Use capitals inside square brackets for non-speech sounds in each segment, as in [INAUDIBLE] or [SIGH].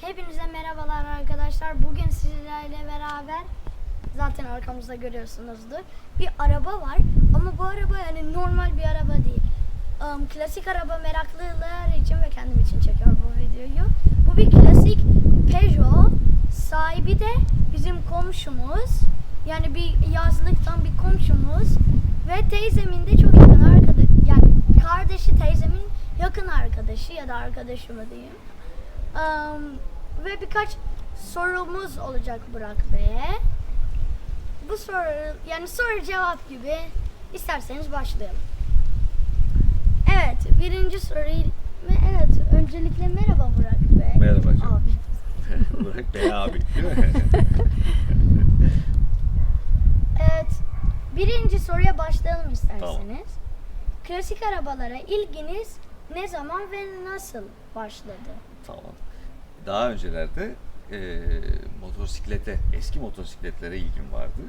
Hepinize merhabalar arkadaşlar. Bugün sizlerle beraber zaten arkamızda görüyorsunuzdur. Bir araba var ama bu araba yani normal bir araba değil. Am, klasik araba meraklılar için ve kendim için çekiyorum bu videoyu. Bu bir klasik Peugeot. Sahibi de bizim komşumuz. Yani bir yazlıktan bir komşumuz. Ve teyzemin de çok yakın arkadaşı. Yani kardeşi teyzemin yakın arkadaşı ya da arkadaşı mı diyeyim. Am, ve birkaç sorumuz olacak Burak Bey'e. Bu soru yani soru cevap gibi isterseniz başlayalım. Evet birinci soruyu evet öncelikle merhaba Burak Bey. Merhaba canım. Abi. [LAUGHS] Burak Bey abi [LAUGHS] değil mi? Evet birinci soruya başlayalım isterseniz. Klasik arabalara ilginiz ne zaman ve nasıl başladı? tamam. Daha öncelerde e, motosiklete, eski motosikletlere ilgim vardı.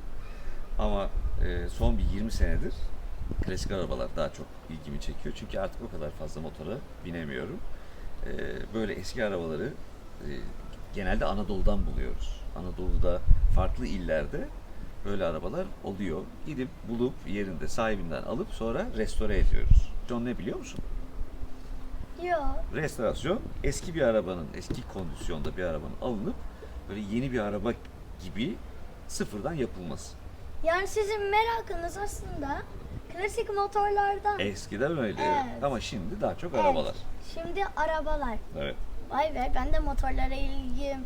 Ama e, son bir 20 senedir klasik arabalar daha çok ilgimi çekiyor. Çünkü artık o kadar fazla motora binemiyorum. E, böyle eski arabaları e, genelde Anadolu'dan buluyoruz. Anadolu'da farklı illerde böyle arabalar oluyor. Gidip bulup yerinde sahibinden alıp sonra restore ediyoruz. John ne biliyor musun? Yok. restorasyon eski bir arabanın, eski kondisyonda bir arabanın alınıp böyle yeni bir araba gibi sıfırdan yapılması. Yani sizin merakınız aslında klasik motorlardan. Eskiden öyle Evet. ama şimdi daha çok Evet, arabalar. Şimdi arabalar. Evet. Vay be ben de motorlara ilgim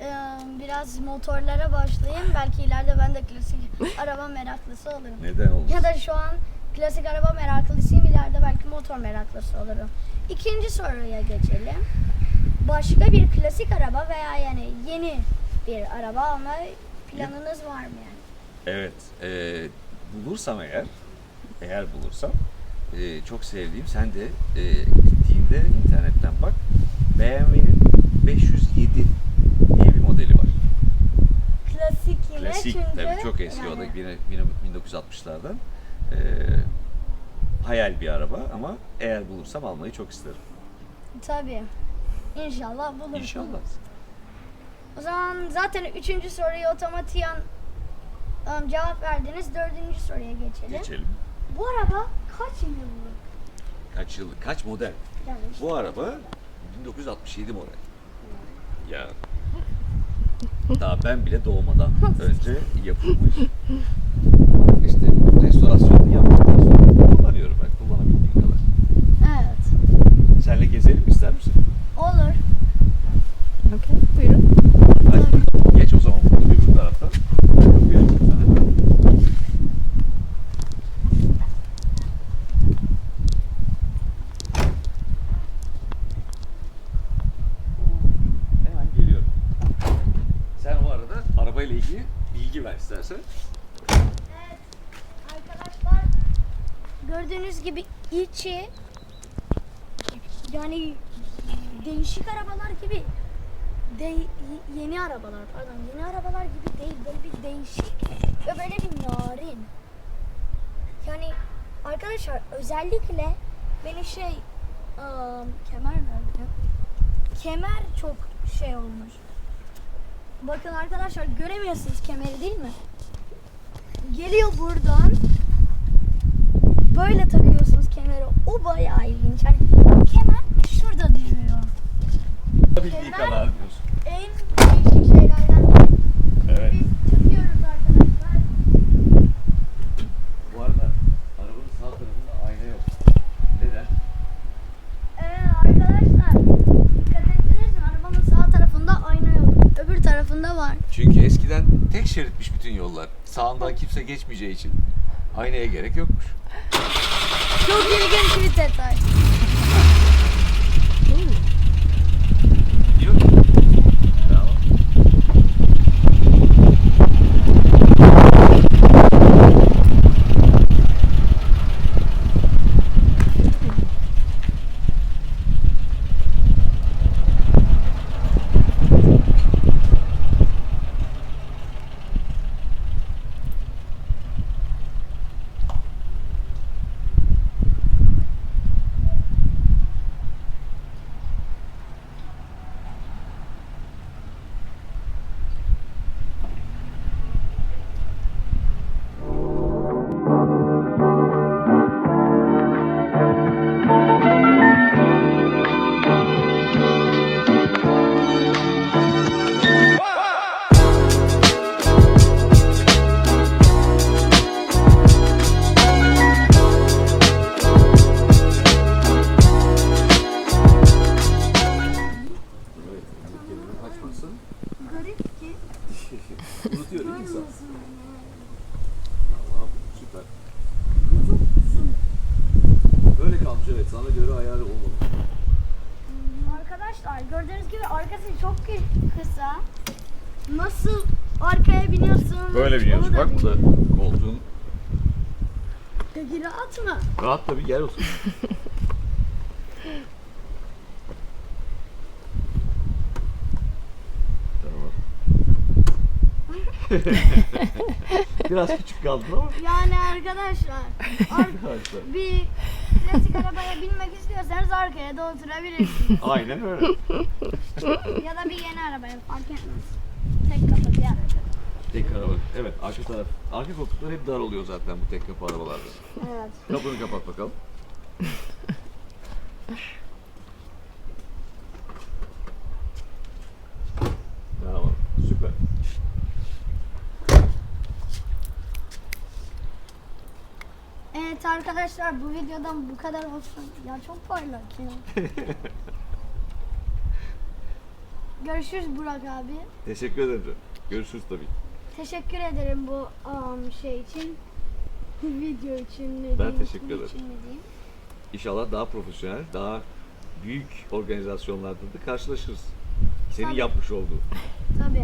eee, biraz motorlara başlayayım. Belki ileride ben de klasik [LAUGHS] araba meraklısı olurum. Neden olmasın? Ya da şu an klasik araba meraklısıyım. ileride belki motor meraklısı olurum. İkinci soruya geçelim. Başka bir klasik araba veya yani yeni bir araba alma planınız var mı yani? Evet. e, bulursam eğer, eğer bulursam e, çok sevdiğim, sen de e, gittiğinde internetten bak. BMW'nin 507 diye bir modeli var. Klasik yine Klasik çünkü tabii çok eski o da yani- yine 1960'lardan. Ee, hayal bir araba ama eğer bulursam almayı çok isterim. Tabii. İnşallah bulursunuz. İnşallah. O zaman zaten üçüncü soruyu otomatiğen um, cevap verdiniz. Dördüncü soruya geçelim. Geçelim. Bu araba kaç yıllık? Kaç yıl, kaç model? Yani işte Bu araba 1967 model. Ya. Daha ben bile doğmadan [LAUGHS] önce yapılmış. İşte restorasyonunu yaptıktan sonra kullanıyorum ben kullanabildiğim kadar. Evet. Senle gezelim ister misin? Olur. Okey, buyurun. Hadi geç o zaman öbür taraftan. Sen o arada arabayla ilgili bilgi ver istersen. Evet. Arkadaşlar gördüğünüz gibi içi yani değişik arabalar gibi de, yeni arabalar pardon yeni arabalar gibi değil böyle bir değişik ve böyle bir narin. Yani arkadaşlar özellikle beni şey ıı, kemer nerede? Kemer çok şey olmuş. Bakın arkadaşlar göremiyorsunuz kemeri değil mi? Geliyor buradan. Böyle takıyorsunuz kemeri. O bayağı ilginç. Hani kemer şurada duruyor. Bildiği Kemer- kadar diyorsun. En değişik şeylerden biri. Evet. Biz takıyoruz arkadaşlar. Bu arada arabanın sağ tarafında ayna yok. Neden? Ee, arkadaşlar dikkat ettiniz mi? Arabanın sağ tarafında ayna yok. Öbür tarafında var. Çünkü eskiden tek şeritmiş bütün yollar. Sağından kimse geçmeyeceği için aynaya gerek yokmuş. Çok ilginç bir detay. öyle kalmış evet sana göre ayarı olmadı. Arkadaşlar gördüğünüz gibi arkası çok kısa. Nasıl arkaya biniyorsun? Böyle biniyoruz. Onu da Bak burada koltuğun Peki rahat mı? rahat tabii yer olsun. Tamam. Biraz küçük kaldın ama Yani arkadaşlar ar- arkadaşlar. bir klasik arabaya binmek istiyorsanız arkaya da oturabilirsiniz. [LAUGHS] Aynen öyle. ya da bir yeni arabaya fark etmez. Tek kapı bir araba. Tek araba. Evet arka taraf. Arka koltuklar hep dar oluyor zaten bu tek kapı arabalarda. Evet. Kapını kapat bakalım. Tamam. Süper. Evet arkadaşlar bu videodan bu kadar olsun. Ya çok parlak ya. [LAUGHS] Görüşürüz Burak abi. Teşekkür ederim. Görüşürüz tabii. Teşekkür ederim bu um, şey için. Video için ne Ben diyeyim, teşekkür ederim. için ne diyeyim. İnşallah daha profesyonel, daha büyük organizasyonlarda da karşılaşırız. Senin Tabii. yapmış olduğu. Tabii.